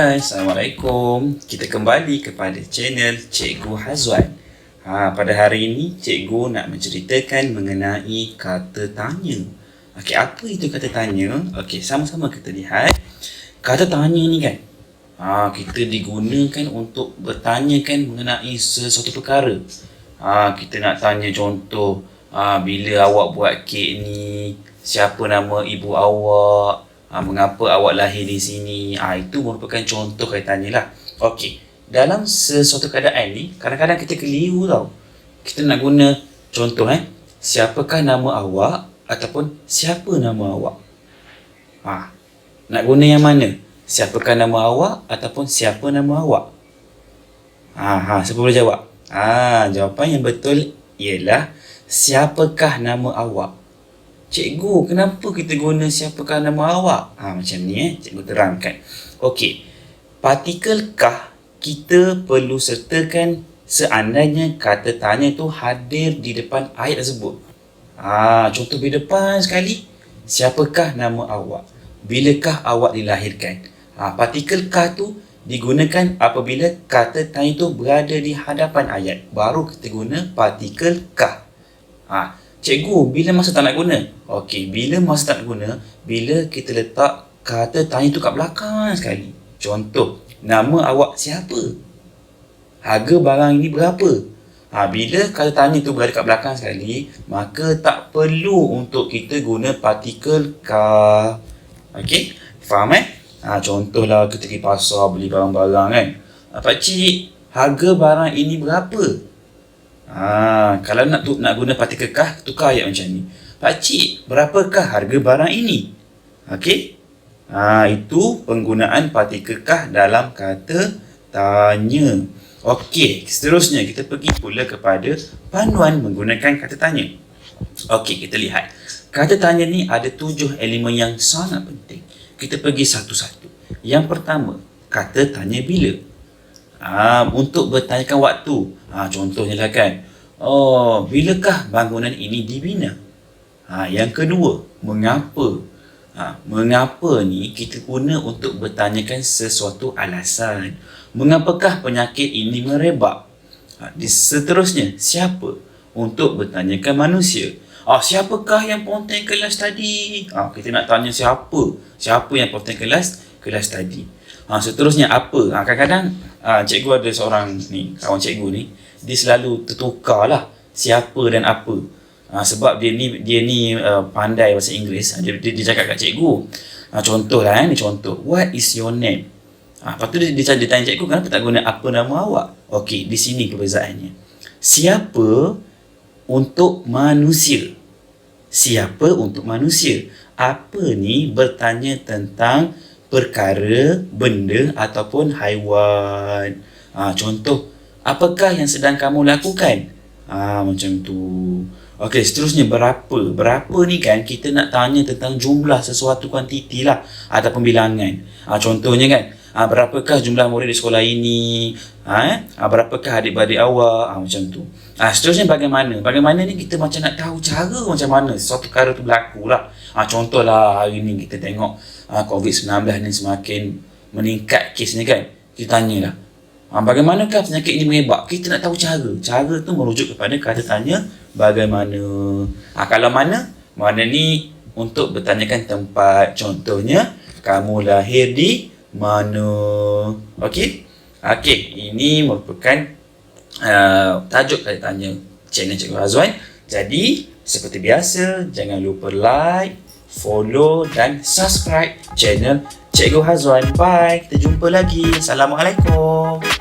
guys, Assalamualaikum. Kita kembali kepada channel Cikgu Hazwan. Ha, pada hari ini, Cikgu nak menceritakan mengenai kata tanya. Okey, apa itu kata tanya? Okey, sama-sama kita lihat. Kata tanya ni kan, ha, kita digunakan untuk bertanya kan mengenai sesuatu perkara. Ha, kita nak tanya contoh, ha, bila awak buat kek ni, siapa nama ibu awak, ha, mengapa awak lahir di sini. Ha, itu merupakan contoh kaitannya lah. Okey, dalam sesuatu keadaan ni, kadang-kadang kita keliru tau. Kita nak guna contoh eh, siapakah nama awak ataupun siapa nama awak. Ha, nak guna yang mana? Siapakah nama awak ataupun siapa nama awak? Ha, ha, siapa boleh jawab? Ha, jawapan yang betul ialah siapakah nama awak? Cikgu, kenapa kita guna siapakah nama awak? Ha, macam ni eh, cikgu terangkan. Okey, partikel kah kita perlu sertakan seandainya kata tanya tu hadir di depan ayat tersebut. Ha, contoh di depan sekali, siapakah nama awak? Bilakah awak dilahirkan? Ha, partikel kah tu digunakan apabila kata tanya tu berada di hadapan ayat. Baru kita guna partikel kah. Ha, Cikgu, bila masa tak nak guna? Okey, bila masa tak nak guna, bila kita letak kata tanya tu kat belakang sekali. Contoh, nama awak siapa? Harga barang ini berapa? Ha, bila kata tanya tu berada kat belakang sekali, maka tak perlu untuk kita guna partikel ka. Okey, faham eh? Ha, contohlah kita pergi pasar beli barang-barang kan. Pakcik, harga barang ini berapa? Ha, kalau nak tu, nak guna partikel kah, tukar ayat macam ni. Pak cik, berapakah harga barang ini? Okey? Ha, itu penggunaan partikel kah dalam kata tanya. Okey, seterusnya kita pergi pula kepada panduan menggunakan kata tanya. Okey, kita lihat. Kata tanya ni ada tujuh elemen yang sangat penting. Kita pergi satu-satu. Yang pertama, kata tanya bila. Ha, untuk bertanyakan waktu. Ha, contohnya lah kan. Oh, bilakah bangunan ini dibina? Ha, yang kedua, mengapa? Ha, mengapa ni kita guna untuk bertanyakan sesuatu alasan. Mengapakah penyakit ini merebak? Ha, di seterusnya, siapa? Untuk bertanyakan manusia. Ah, siapakah yang ponteng kelas tadi? Ah, kita nak tanya siapa? Siapa yang ponteng kelas? Kelas tadi. Ha, seterusnya apa? Ha, kadang-kadang ha, cikgu ada seorang ni, kawan cikgu ni, dia selalu tertukar lah siapa dan apa. Ha, sebab dia ni dia ni uh, pandai bahasa Inggeris. Dia, dia, dia cakap kat cikgu. Ha, contoh lah, eh, ni contoh. What is your name? Ha, lepas tu dia, dia, dia tanya cikgu, kenapa tak guna apa nama awak? Okey, di sini perbezaannya. Siapa untuk manusia? Siapa untuk manusia? Apa ni bertanya tentang perkara, benda ataupun haiwan. Ha, contoh, apakah yang sedang kamu lakukan? Ha, macam tu. Okey, seterusnya berapa? Berapa ni kan kita nak tanya tentang jumlah sesuatu kuantiti lah ataupun bilangan. Ha, contohnya kan, ha, berapakah jumlah murid di sekolah ini? Ha, ha, berapakah adik-beradik awak? Ha, macam tu. Ha, seterusnya bagaimana? Bagaimana ni kita macam nak tahu cara macam mana sesuatu perkara tu berlaku lah. Ha, contohlah hari ni kita tengok ha, COVID-19 ni semakin meningkat kesnya kan. Kita tanyalah. Ha, bagaimanakah penyakit ini merebak? Kita nak tahu cara. Cara tu merujuk kepada kata tanya bagaimana. Ha, kalau mana? Mana ni untuk bertanyakan tempat. Contohnya, kamu lahir di mana? Okey? Okey, ini merupakan uh, tajuk kata tanya channel Cikgu Razwan. Jadi, seperti biasa, jangan lupa like, follow dan subscribe channel Cikgu Hazwan. Bye. Kita jumpa lagi. Assalamualaikum.